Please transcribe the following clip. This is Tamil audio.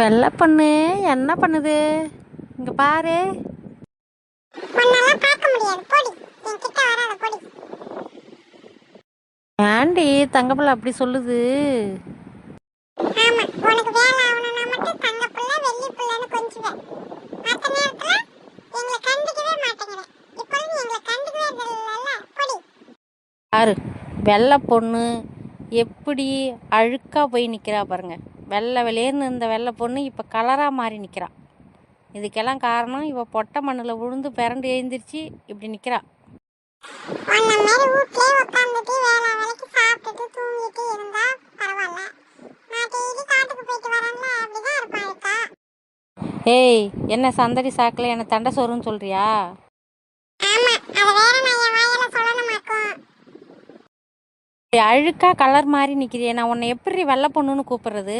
வெள்ளை பொண்ணு என்ன பண்ணுது? இங்க பாரு. ஏண்டி தங்கப்பிள்ளை அப்படி சொல்லுது? பாரு. வெள்ளை பொண்ணு எப்படி அழுக்கா போய் நிற்கிறா பாருங்க. வெள்ளை வெளியேன்னு இருந்த வெள்ளை பொண்ணு இப்போ கலராக மாறி நிற்கிறா இதுக்கெல்லாம் காரணம் இவ பொட்டை மண்ணில் விழுந்து பிறண்டு எழுந்திரிச்சு இப்படி நிற்கிறா ஏய் என்ன சந்தடி சாக்கில் என்ன தண்டை சோறுன்னு சொல்றியா? அழுக்கா கலர் மாறி நிக்கிறியே நான் உன்னை எப்படி வெள்ளை பொண்ணுன்னு கூப்பிடுறது?